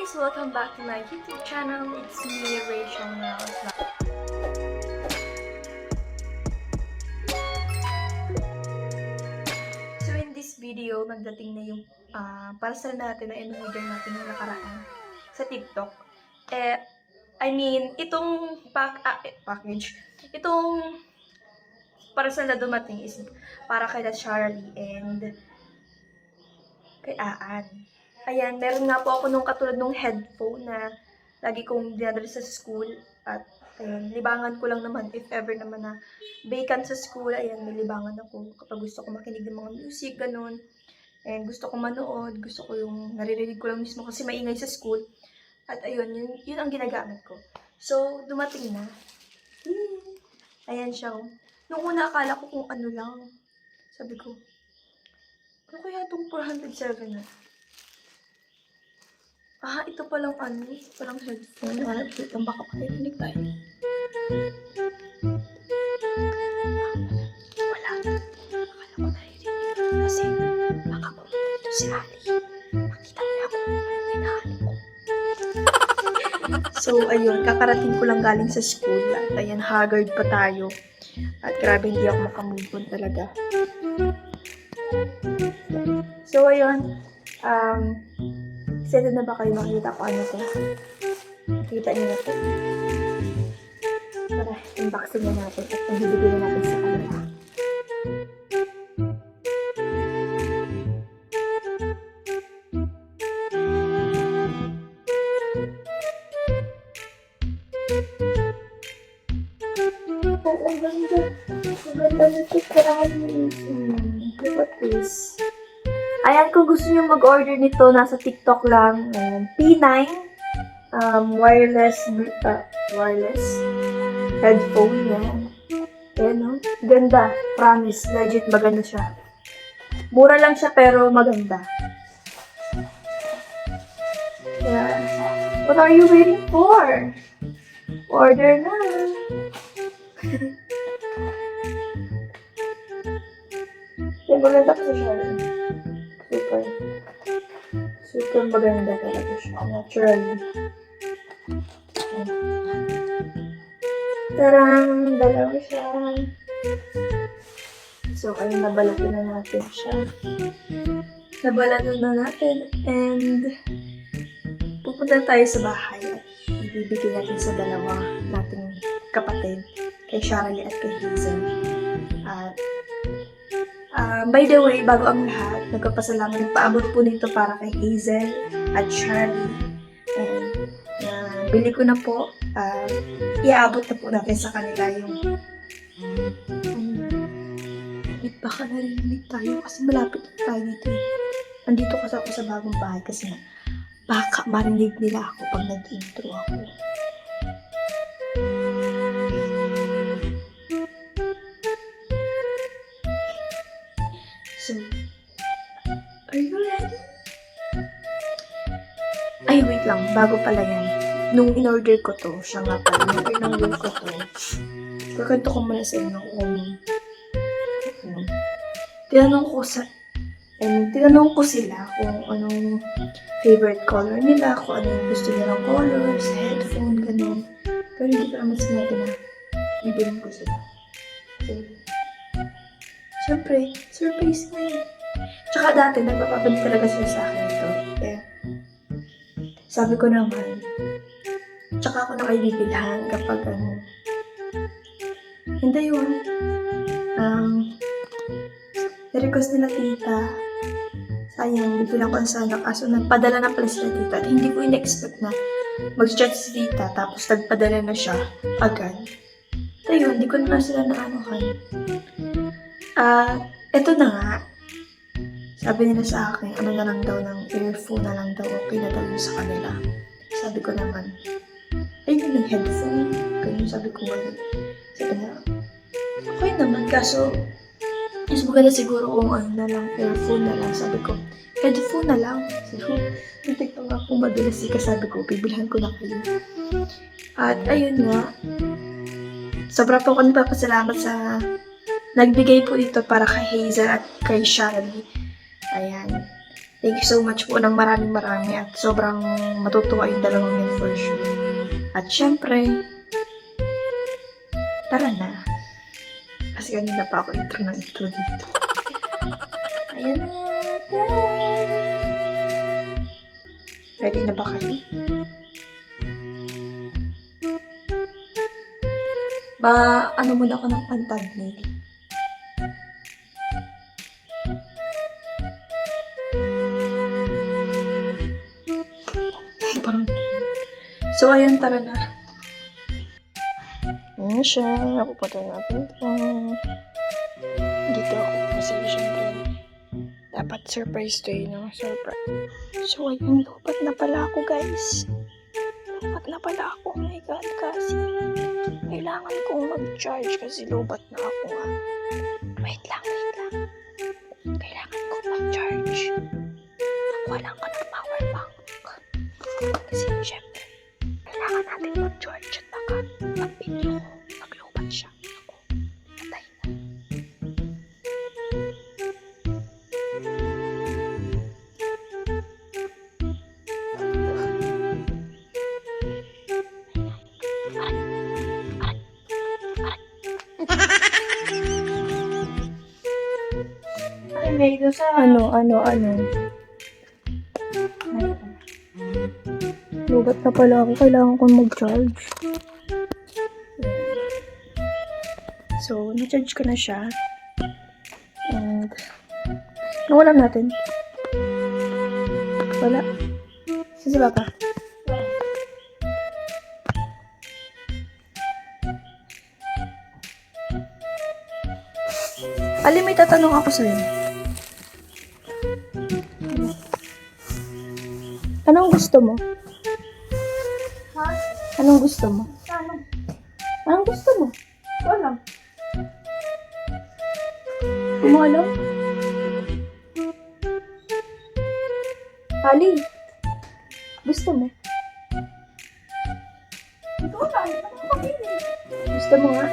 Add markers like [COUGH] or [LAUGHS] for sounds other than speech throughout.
Welcome back to my YouTube channel. It's me, Rachel Morales. So in this video, nagdating na yung uh, parcel natin na in-order natin yung nakaraan sa TikTok. Eh, I mean, itong pack, ah, eh, package, itong parcel na dumating is para kay Charlie and kay Aan. Ayan, meron nga po ako nung katulad nung headphone na lagi kong dinadala sa school. At ayun, libangan ko lang naman if ever naman na vacant sa school. Ayan, may libangan ako kapag gusto ko makinig ng mga music, ganun. And gusto ko manood, gusto ko yung naririnig ko lang mismo kasi maingay sa school. At ayun, yun, yun ang ginagamit ko. So, dumating na. Hmm. Ayan siya. oh. Nung una akala ko kung ano lang. Sabi ko, ano kaya itong 407 na? Ah, ito palang ano, ito palang headphone. Wala, ito baka pakirinig tayo. Wala. Akala ko naririnig. Kasi, baka pumunta si Ali. Makita niya ako. Ano hinahanap ko? So, ayun, kakarating ko lang galing sa school. At ayan, haggard pa tayo. At grabe, hindi ako makamove on talaga. So, ayun. Um, excited na ba kayo makita ko ano to? Kita niyo na to. Tara, unboxing na natin at pambibigay na natin sa kanila. Gusto nyo mag-order nito, nasa TikTok lang. Ayan, P9 um, wireless uh, wireless headphone yan. Ayan, no? Ganda. Promise. Legit, maganda siya. Mura lang siya, pero maganda. Ayan. What are you waiting for? Order na. [LAUGHS] Yan, maganda kasi siya. Super. Super maganda talaga siya. Natural. Tarang! Dalawa siya. So, ayun, nabalatan na natin siya. Nabalatan na natin. And, pupunta tayo sa bahay at ibibigay natin sa dalawa nating kapatid. Kay Charlie at kay Hazel. Ah, by the way, bago ang lahat, nagpapasalamat, nagpaabot po nito para kay Hazel at Charlie. And, ah, bili ko na po, ah, iaabot na po natin sa kanila yung Wait, baka narinig tayo kasi malapit na tayo dito eh. Nandito kasi ako sa bagong bahay kasi baka marinig nila ako pag nag-intro ako. Lang. Bago pala yan. Nung in-order ko to, siya nga pala. Nung in-order ko to, kakanto ko muna sa inyo kung ano. Tinanong ko sa and tinanong ko sila kung anong favorite color nila, kung ano yung gusto nilang color sa headphone, ganun. Pero hindi ko naman sinabi na bibilin ko sila. So, Siyempre, surprise na yun. Tsaka dati, nagpapabalik talaga sila sa akin sabi ko naman, tsaka ako na kayo bibilhan kapag ano. Hindi yun. Um, request nila tita. Sayang, bibilang ko sana. Kaso nagpadala na pala sila tita. At hindi ko in-expect na mag-chat si tita tapos nagpadala na siya agad. So yun, hindi ko na sila naanuhan. Ah, eto na nga. Sabi nila sa akin, ano na lang daw ng earphone na lang daw, okay na daw yun sa kanila. Sabi ko naman, ay, yung headphone. Ganun sabi ko ngayon. Sabi na, okay naman, kaso, mas maganda siguro kung ano na lang, earphone na lang. Sabi ko, headphone na lang. So, hindi pa nga kung madulas eh, sabi ko, bibilhan ko na kayo. At ayun nga, sobra po ako nagpapasalamat sa nagbigay po dito para kay Hazel at kay Charlie. Ayan. Thank you so much po ng maraming marami at sobrang matutuwa yung dalawang yan for sure. At syempre, tara na. Kasi kanina pa ako intro ng intro dito. Ayan na. Ready na ba kayo? Ba, ano muna ako ng pantag nail. So, ayun, tara na. Ayan siya. Pupunta natin ito. Dito ako kasi syempre dapat surprise to you, no? Surprise. So, ayun, lupat na pala ako, guys. Lupat na pala ako. Oh my God, kasi kailangan kong mag-charge kasi lubat na ako nga. Sa... Ano, ano, ano? Lubat na pala ako. Kailangan ko mag-charge. So, na-charge ko na siya. And, ulam natin? Wala. Sisi ba ka? Ali, may tatanong ako sa'yo. Anong gusto mo? Ha? Anong gusto mo? Ano? Anong gusto mo? Wala. Mo alam? Ali, gusto mo? Ikaw lang. Ano ba yun? Gusto mo nga?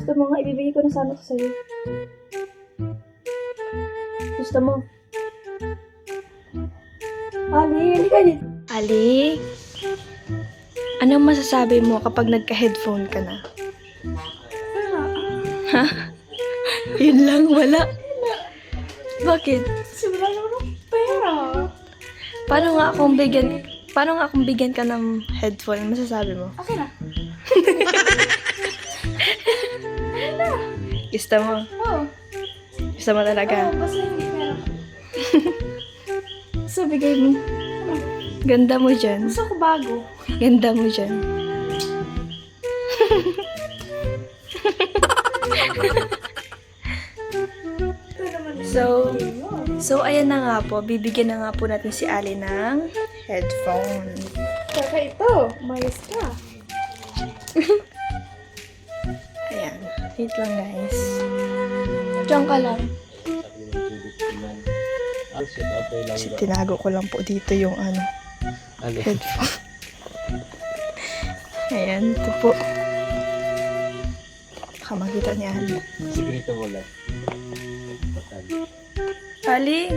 Gusto mo nga, ibibigay ko na sana ito sa'yo. Gusto mo? Ali, halika dito. Ali, anong masasabi mo kapag nagka-headphone ka na? Wala. Yun lang, wala. Bakit? Kasi wala naman akong pera. Paano nga akong bigyan, paano nga akong bigyan ka ng headphone? Ano masasabi mo? Okay na. Gusto mo? Oo. Gusto mo talaga? Oo, basta hindi pera. [LAUGHS] so, bigay mo. Ganda mo dyan. Gusto ko bago. Ganda mo dyan. So, so ayan na nga po. Bibigyan na nga po natin si Ali ng headphone. Saka ito, mayas ka. [LAUGHS] Ayan. Wait lang guys. Diyan ka lang. Kasi tinago ko lang po dito yung ano, Ano? headphone. Ayan, ito po. Baka makita ni Ali. Sigrito mo lang. Ali!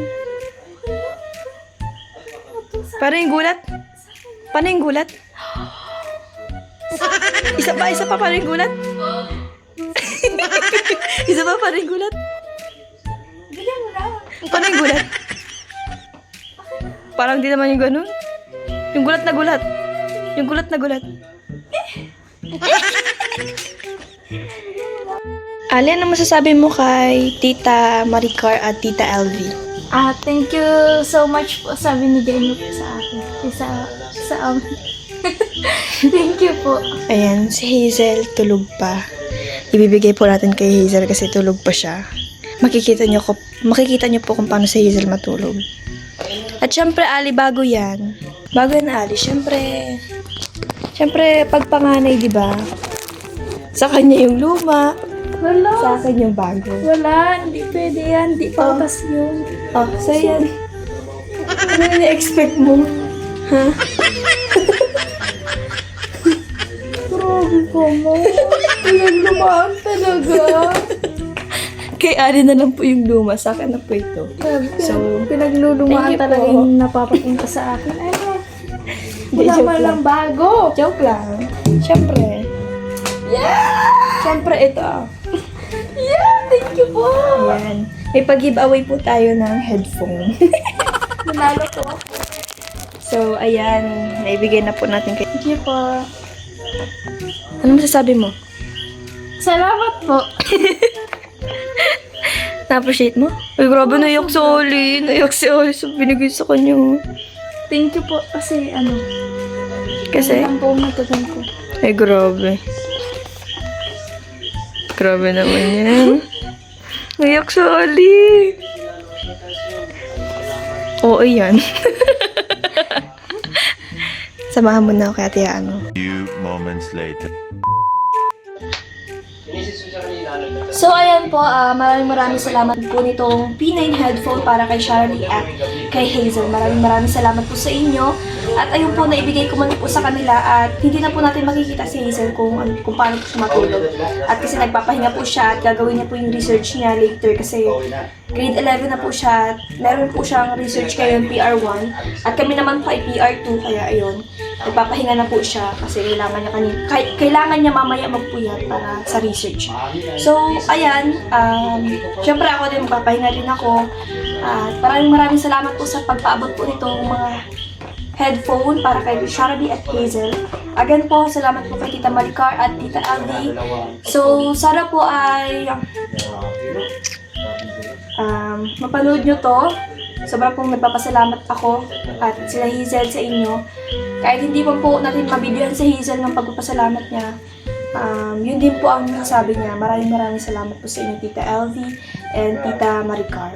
Paano yung gulat? Paano yung gulat? Isa pa, isa pa, paano yung gulat? [LAUGHS] isa pa, paano yung gulat? Paano yung gulat? Parang di naman yung ganun. Yung gulat na gulat. Yung gulat na gulat. [LAUGHS] Ali, ano masasabi mo kay Tita Maricar at Tita Elvie? Ah, thank you so much po sa binigay niyo po sa akin. Sa, sa amin. [LAUGHS] thank you po. Ayan, si Hazel tulog pa. Ibibigay po natin kay Hazel kasi tulog pa siya. Makikita niyo, ko, makikita niyo po kung paano si Hazel matulog. At syempre, Ali, bago yan. Bago yan, Ali, syempre, syempre, pag panganay, di ba? Sa kanya yung luma, sa Wala. akin yung bago. Wala, hindi pwede yan. Hindi Oh. pautas yun. Oh, so yan. Ano yung expect mo? Ha? Grabe ka mo. Pinaglumaan talaga. Kay Ari na lang po yung luma. Sa akin na po ito. So, Pinaglulumaan Thank you talaga po. yung napapapunta sa akin. Ano? Hindi, Wala joke man lang. lang bago. Joke lang. Siyempre. Yeah! Siyempre ito ah. Yeah, thank you po. Ayan. May pag-giveaway po tayo ng headphone. [LAUGHS] Nanalo ko. so, ayan. Naibigay na po natin kay... Thank you po. Ano masasabi mo? Salamat po. [LAUGHS] Na-appreciate mo? Ay, grabe, naiyak si Oli. Naiyak si Oli sa binigay sa kanya. Thank you po kasi ano, Kasi? lang po matagal ko. Ay, grabe. Grabe naman yan. [LAUGHS] Naiyak si Oli. Oo, yan. [LAUGHS] Samahan mo na ako kay Ate Ano. few moments later. So, ayan po, ah, maraming maraming salamat po nitong P9 headphone para kay Charlie at kay Hazel. Maraming maraming salamat po sa inyo. At ayun po, naibigay ko man po sa kanila at hindi na po natin makikita si Hazel kung, kung paano po siya matulog. At kasi nagpapahinga po siya at gagawin niya po yung research niya later kasi grade 11 na po siya. at Meron po siyang research ngayon, PR1. At kami naman po ay PR2, kaya ayun. Nagpapahinga na po siya kasi kailangan niya, kanin, kay- kailangan niya mamaya magpuyat para sa research. So, ayan. Um, Siyempre ako din, magpapahinga din ako. At maraming maraming salamat po sa pagpaabot po nitong mga headphone para kay Sharabi at Hazel. Again po, salamat po kay Tita Maricar at Tita Aldi. So, sana po ay um, mapanood nyo to. Sobrang pong nagpapasalamat ako at sila Hazel sa inyo. Kahit hindi pa po natin mabibigyan si Hazel ng pagpapasalamat niya, um, yun din po ang nasasabi niya. Maraming maraming salamat po sa inyo, Tita LV and Tita Maricar.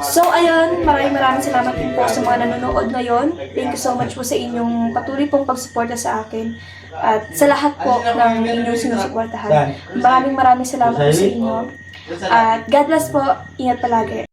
So, ayun, maraming maraming salamat din po sa mga nanonood ngayon. Thank you so much po sa inyong patuloy pong pagsuporta sa akin at sa lahat po ng inyong sinusuportahan. Maraming maraming salamat po sa inyo. At God bless po. Ingat palagi.